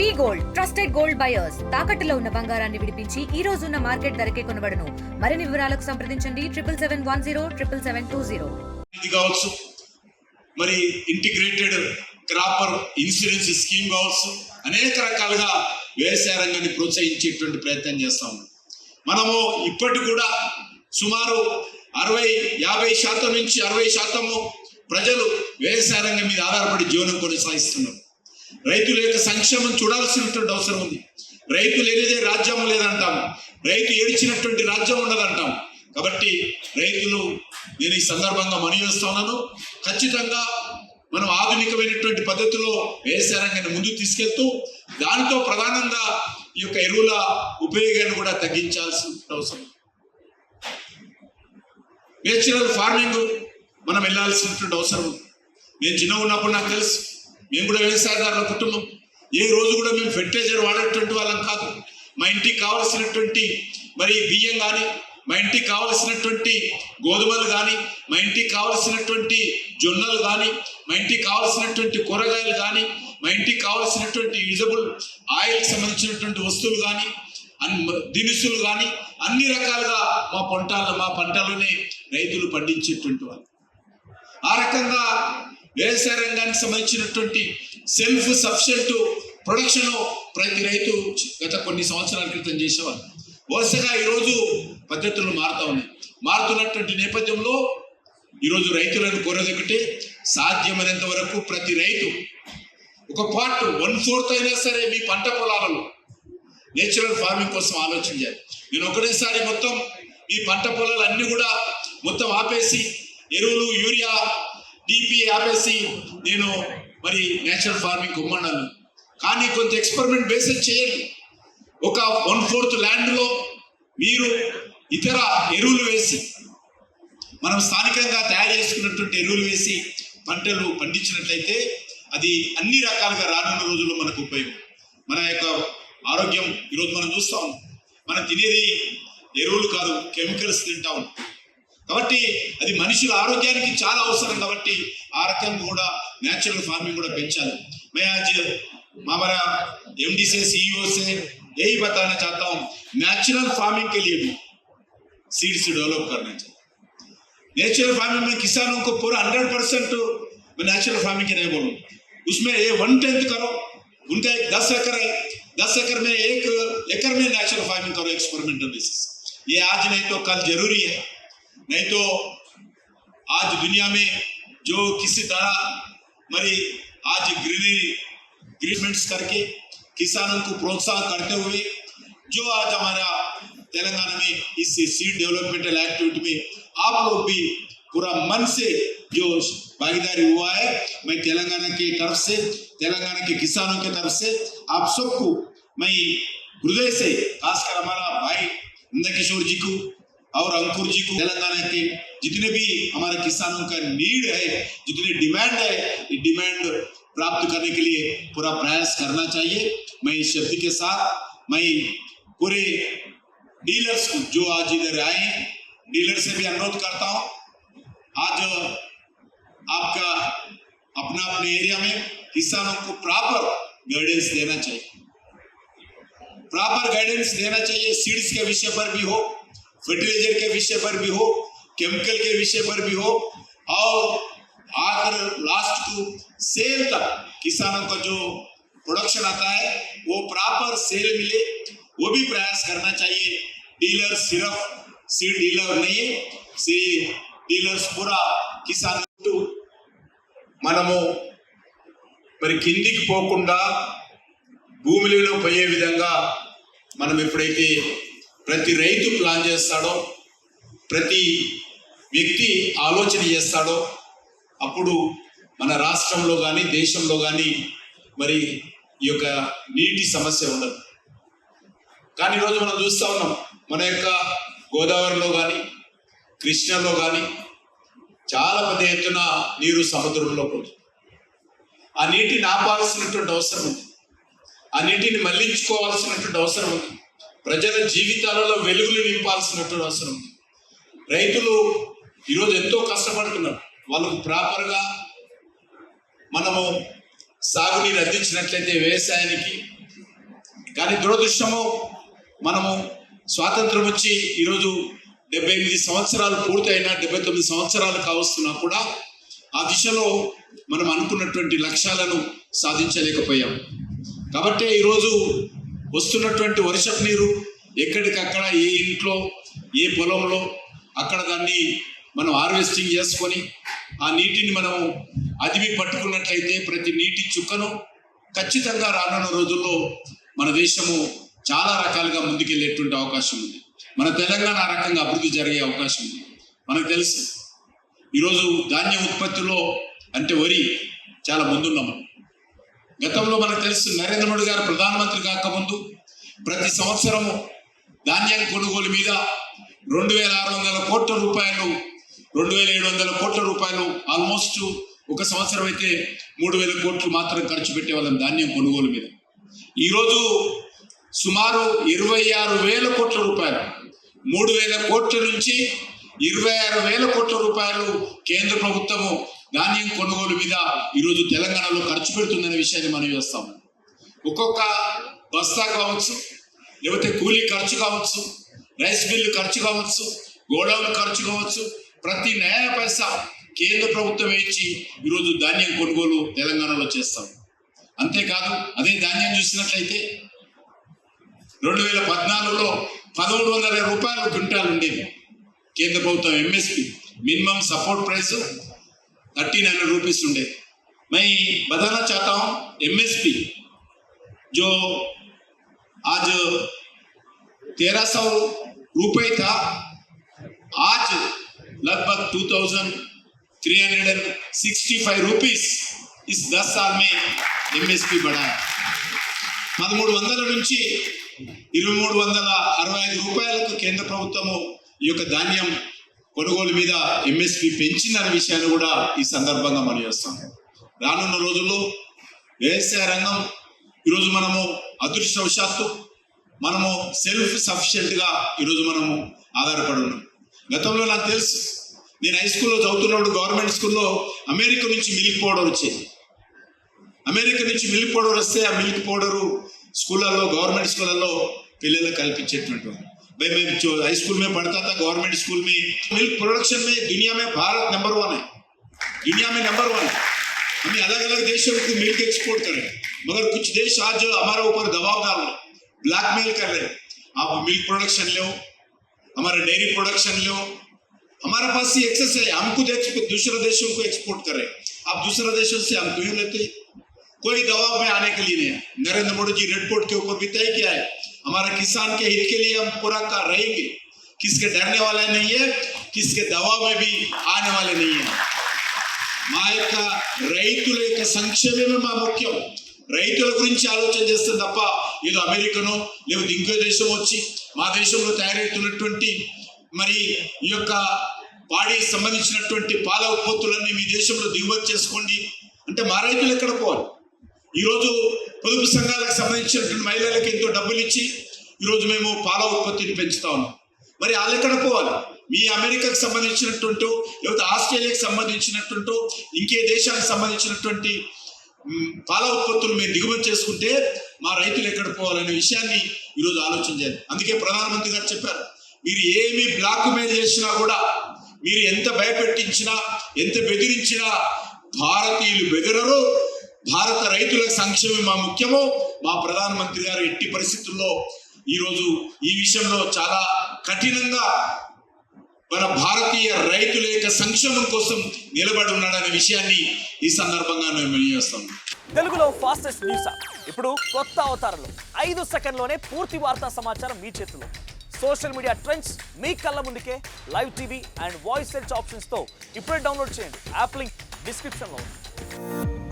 V gold trusted gold buyers. తాకట్టులో ఉన్న బంగారాన్ని విడిపించి ఈ రోజు ఉన్న మార్కెట్ ధరకే కొనబడను. మరిన్ని వివరాలకు సంప్రదించండి. Triple seven one zero triple seven two zero. ఇది కావచ్చు. మరి ఇంటిగ్రేటెడ్ క్రాపర్ ఇన్సూరెన్స్ స్కీమ్ కావచ్చు. అనేక రకాలుగా వ్యవసాయ రంగాన్ని ప్రోత్సహించేటువంటి ప్రయత్నం చేస్తాం మనము ఇప్పటి కూడా సుమారు అరవై యాభై శాతం నుంచి అరవై శాతము ప్రజలు వ్యవసాయ రంగం మీద ఆధారపడి జీవనం కొనసాగిస్తున్నారు. రైతుల యొక్క సంక్షేమం చూడాల్సినటువంటి అవసరం ఉంది. రైతు లేనిదే రాజ్యం లేదంటాము. రైతు ఏడిచినటువంటి రాజ్యం ఉండదంటాం కాబట్టి రైతులు నేను ఈ సందర్భంగా మనవి ఉన్నాను. ఖచ్చితంగా మనం ఆధునికమైనటువంటి పద్ధతిలో వ్యవసాయ రంగాన్ని ముందుకు తీసుకెళ్తూ దాంతో ప్రధానంగా ఈ యొక్క ఎరువుల ఉపయోగాన్ని కూడా తగ్గించాల్సిన అవసరం నేచురల్ ఫార్మింగ్ మనం వెళ్ళాల్సినటువంటి అవసరం నేను చిన్న ఉన్నప్పుడు నాకు తెలుసు. మేము కూడా వ్యవసాయదారుల కుటుంబం. ఏ రోజు కూడా మేము ఫెర్టిలైజర్ వాడేటువంటి వాళ్ళం కాదు. మా ఇంటికి కావలసినటువంటి మరి బియ్యం కానీ మా ఇంటికి కావలసినటువంటి గోధుమలు కానీ మా ఇంటికి కావలసినటువంటి జొన్నలు కానీ మా ఇంటికి కావలసినటువంటి కూరగాయలు కానీ మా ఇంటికి కావలసినటువంటి యూజబుల్ ఆయిల్కి సంబంధించినటువంటి వస్తువులు కానీ దినుసులు కానీ అన్ని రకాలుగా మా పంటల మా పంటలోనే రైతులు పండించేటువంటి వాళ్ళు. ఆ రకంగా వ్యవసాయ రంగానికి సంబంధించినటువంటి సెల్ఫ్ సఫిషియంట్ ప్రొడక్షన్ ప్రతి రైతు గత కొన్ని సంవత్సరాల క్రితం చేసేవారు. వరుసగా ఈరోజు పద్ధతులు మారుతా ఉన్నాయి. మారుతున్నటువంటి నేపథ్యంలో ఈరోజు రైతులను కోరేదొకటి సాధ్యమైనంత వరకు ప్రతి రైతు ఒక పార్ట్ వన్ ఫోర్త్ అయినా సరే మీ పంట పొలాలలో నేచురల్ ఫార్మింగ్ కోసం ఆలోచన చేయాలి నేను ఒకటేసారి మొత్తం ఈ పంట పొలాలు కూడా మొత్తం ఆపేసి ఎరువులు యూరియా టీపీ ఆపేసి నేను మరి నేచురల్ ఫార్మింగ్ కొమ్మన్నాను కానీ కొంత ఎక్స్పెరిమెంట్ బేసిస్ చేయండి. ఒక వన్ ఫోర్త్ ల్యాండ్లో మీరు ఇతర ఎరువులు వేసి మనం స్థానికంగా తయారు చేసుకున్నటువంటి ఎరువులు వేసి పంటలు పండించినట్లయితే అది అన్ని రకాలుగా రానున్న రోజుల్లో మనకు ఉపయోగం. మన యొక్క ఆరోగ్యం ఈరోజు మనం చూస్తాం. మనం తినేది ఎరువులు కాదు కెమికల్స్ తింటా ఉంటాం. కాబట్టి అది మనుషుల ఆరోగ్యానికి చాలా అవసరం కాబట్టి ఆ రకంగా కూడా నేచురల్ फार्मिंग కూడా పెంచాలి मैं आज हमारा एमडी से सीईओ से यही बताना चाहता हूँ नेचुरल फार्मिंग के लिए भी सीड्स डेवलप करना चाहिए नेचुरल फार्मिंग में किसानों को पूरा हंड्रेड परसेंट मैं नेचुरल फार्मिंग की नहीं बोलूँ उसमें ये वन टेंथ करो उनका एक दस एकड़ है दस एकड़ में एक एकड़ में नेचुरल फार्मिंग करो एक्सपेरिमेंटल बेसिस ये आज नहीं तो कल जरूरी है नहीं तो आज दुनिया में जो किसी तरह मरी आज ग्रीनरी ग्रीनमेंट्स करके किसानों को प्रोत्साहन करते हुए जो आज हमारा तेलंगाना में इस सीड डेवलपमेंटल एक्टिविटी में आप लोग भी पूरा मन से जो भागीदारी हुआ है, मैं तेलंगाना के तरफ़ से, तेलंगाना के किसानों के तरफ़ से आप सबको मैं हृदय से खासकर हमारा भाई नंदकिशोर जी को और अंकुर जी को तेलंगाना के जितने भी हमारे किसानों का नीड है, जितने डिमांड है डिमांड प्राप्त करने के लिए पूरा प्रयास करना चाहिए। मैं इस शब्द के साथ, मैं पूरे डीलर्स को, जो आज इधर आए डीलर से भी अनुरोध करता हूँ। आज आपका अपना अपने एरिया में किसानों को प्रॉपर गाइडेंस देना चाहिए। प्रॉपर गाइडेंस देना चाहिए सीड्स के विषय पर भी हो फर्टिलाइजर के विषय पर भी हो केमिकल के विषय पर भी हो और आकर लास्ट टू सेल तक किसानों का जो प्रोडक्शन आता है वो प्रॉपर सेल मिले वो भी प्रयास करना चाहिए डीलर सिर्फ सीड डीलर नहीं है सी डीलर्स पूरा किसान మనము మరి కిందికి పోకుండా భూమిలో పోయే విధంగా మనం ఎప్పుడైతే ప్రతి రైతు ప్లాన్ చేస్తాడో ప్రతి వ్యక్తి ఆలోచన చేస్తాడో అప్పుడు మన రాష్ట్రంలో కానీ దేశంలో కానీ మరి ఈ యొక్క నీటి సమస్య ఉండదు. కానీ ఈరోజు మనం చూస్తూ ఉన్నాం మన యొక్క గోదావరిలో కానీ కృష్ణలో కానీ చాలా పెద్ద ఎత్తున నీరు సముద్రంలో పోతుంది. ఆ నీటిని ఆపాల్సినటువంటి అవసరం ఉంది. ఆ నీటిని మళ్ళించుకోవాల్సినటువంటి అవసరం ఉంది. ప్రజల జీవితాలలో వెలుగులు నింపాల్సినటువంటి అవసరం ఉంది. రైతులు ఈరోజు ఎంతో కష్టపడుతున్నారు. వాళ్ళకు ప్రాపర్గా మనము సాగునీరు అందించినట్లయితే వ్యవసాయానికి. కానీ దురదృష్టము మనము స్వాతంత్రం వచ్చి ఈరోజు డెబ్బై ఎనిమిది సంవత్సరాలు పూర్తయినా డెబ్బై తొమ్మిది సంవత్సరాలు కావస్తున్నా కూడా ఆ దిశలో మనం అనుకున్నటువంటి లక్ష్యాలను సాధించలేకపోయాం. కాబట్టి ఈరోజు వస్తున్నటువంటి వర్షపు నీరు ఎక్కడికక్కడ ఏ ఇంట్లో ఏ పొలంలో అక్కడ దాన్ని మనం హార్వెస్టింగ్ చేసుకొని ఆ నీటిని మనము అదిమి పట్టుకున్నట్లయితే ప్రతి నీటి చుక్కను ఖచ్చితంగా రానున్న రోజుల్లో మన దేశము చాలా రకాలుగా ముందుకెళ్ళేటువంటి అవకాశం ఉంది. మన తెలంగాణ రకంగా అభివృద్ధి జరిగే అవకాశం ఉంది. మనకు తెలుసు. ఈరోజు ధాన్య ఉత్పత్తిలో అంటే వరి చాలా ముందున్నాము. గతంలో మనకు తెలుసు నరేంద్ర మోడీ గారు ప్రధానమంత్రి కాకముందు ప్రతి సంవత్సరము ధాన్యం కొనుగోలు మీద రెండు వేల ఆరు వందల కోట్ల రూపాయలు రెండు వేల ఏడు వందల కోట్ల రూపాయలు ఆల్మోస్ట్ ఒక సంవత్సరం అయితే మూడు వేల కోట్లు మాత్రం ఖర్చు పెట్టేవాళ్ళం ధాన్యం కొనుగోలు మీద. ఈరోజు సుమారు ఇరవై ఆరు వేల కోట్ల రూపాయలు మూడు వేల కోట్ల నుంచి ఇరవై ఆరు వేల కోట్ల రూపాయలు కేంద్ర ప్రభుత్వము ధాన్యం కొనుగోలు మీద ఈరోజు తెలంగాణలో ఖర్చు పెడుతుందనే విషయాన్ని మనం చేస్తాం. ఒక్కొక్క బస్తా కావచ్చు లేకపోతే కూలీ ఖర్చు కావచ్చు రైస్ బిల్లు ఖర్చు కావచ్చు గోడౌన్ ఖర్చు కావచ్చు ప్రతి న్యాయ పైసా కేంద్ర ప్రభుత్వం ఇచ్చి ఈరోజు ధాన్యం కొనుగోలు తెలంగాణలో చేస్తాం. అంతేకాదు అదే ధాన్యం చూసినట్లయితే రెండు వేల పద్నాలుగులో పదమూడు వందల రూపాయలు క్వింటాల్ ఉండేది. కేంద్ర ప్రభుత్వం MSP minimum support price thirteen hundred rupees ఉండే मैं बताना चाहता हूँ एमएसपी जो आज तेरह सौ रुपये था आज लगभग two thousand three hundred and sixty five rupees इस दस साल में एमएसपी बढ़ा है పదమూడు వందల నుంచి ఇరవై మూడు వందల అరవై ఐదు రూపాయలకు కేంద్ర ప్రభుత్వము ఈ యొక్క ధాన్యం కొనుగోలు మీద ఎంఎస్పి పెంచిందనే విషయాన్ని కూడా ఈ సందర్భంగా మనం చేస్తాం. రానున్న రోజుల్లో వ్యవసాయ రంగం ఈరోజు మనము అదృష్టవశాత్తు మనము సెల్ఫ్ సఫిషియెంట్గా ఈరోజు మనము ఆధారపడి ఉన్నాం. గతంలో నాకు తెలుసు నేను హై స్కూల్లో చదువుతున్నప్పుడు గవర్నమెంట్ స్కూల్లో అమెరికా నుంచి మిల్క్ పౌడర్ వచ్చేది. అమెరికా నుంచి మిల్క్ పౌడర్ వస్తే ఆ మిల్క్ పౌడరు స్కూళ్ళల్లో గవర్నమెంట్ స్కూళ్ళల్లో పిల్లలకు కల్పించేటువంటి मैं जो हाई स्कूल में पढ़ता था गवर्नमेंट स्कूल में मिल्क प्रोडक्शन में दुनिया में भारत नंबर वन है। दुनिया में नंबर वन है। हमें अलग अलग देशों को मिल्क एक्सपोर्ट कर रहे हैं। मगर कुछ देश आज जो हमारे ऊपर दबाव डाल रहे हैं ब्लैकमेल कर रहे हैं। आप मिल्क प्रोडक्शन लो, हमारा डेयरी प्रोडक्शन लो, हमारे पास ये एक्सेस है। हम खुद दूसरे देशों को एक्सपोर्ट कर रहे हैं। आप दूसरे देशों से हम क्यों लेते कोई दबाव में आने के लिए नहीं है नरेंद्र मोदी जी रेड पोर्ट के ऊपर भी तय किया है हमारा किसान के हित के लिए हम पूरा कर रहेंगे किसके डरने वाला नहीं है किसके दबाव में भी आने वाले नहीं है మా యొక్క రైతుల యొక్క సంక్షేమమే మా ముఖ్యం రైతుల గురించి ఆలోచన చేస్తే తప్ప ఏదో అమెరికనో లేకపోతే ఇంకో దేశం వచ్చి మా దేశంలో తయారవుతున్నటువంటి మరి ఈ యొక్క పాడికి సంబంధించినటువంటి పాల ఉత్పత్తులన్నీ మీ దేశంలో దిగుమతి చేసుకోండి అంటే మా రైతులు ఎక్కడ పోవాలి ఈరోజు పొదుపు సంఘాలకు సంబంధించినటువంటి మహిళలకు ఎంతో డబ్బులు ఇచ్చి ఈరోజు మేము పాల ఉత్పత్తిని పెంచుతా ఉన్నాం. మరి వాళ్ళు ఎక్కడ పోవాలి. మీ అమెరికాకు సంబంధించినటువంటి లేకపోతే ఆస్ట్రేలియాకి సంబంధించినటువంటి ఇంకే దేశానికి సంబంధించినటువంటి పాల ఉత్పత్తులు మేము దిగుమతి చేసుకుంటే మా రైతులు ఎక్కడ పోవాలనే విషయాన్ని ఈరోజు ఆలోచించాలి అందుకే ప్రధానమంత్రి గారు చెప్పారు మీరు ఏమి బ్లాక్ మెయిల్ చేసినా కూడా మీరు ఎంత భయపెట్టించినా ఎంత బెదిరించినా భారతీయులు బెదరరు భారత రైతుల సంక్షేమం మా ముఖ్యమో. మా ప్రధానమంత్రి గారు ఎట్టి పరిస్థితుల్లో ఈరోజు ఈ విషయంలో చాలా కఠినంగా మన భారతీయ రైతుల యొక్క సంక్షేమం కోసం నిలబడి ఉన్నాడనే విషయాన్ని ఈ సందర్భంగా మేము తెలియజేస్తాం తెలుగులో ఫాస్టెస్ట్ న్యూస్ ఇప్పుడు కొత్త అవతారంలో. ఐదు సెకండ్లోనే పూర్తి వార్తా సమాచారం మీ చేతిలో. సోషల్ మీడియా ట్రెండ్స్ మీ కళ్ళ ముందుకే live TV and voice search ఆప్షన్స్తో ఇప్పుడే డౌన్లోడ్ చేయండి. యాప్ లింక్ డిస్క్రిప్షన్లో ఉంది.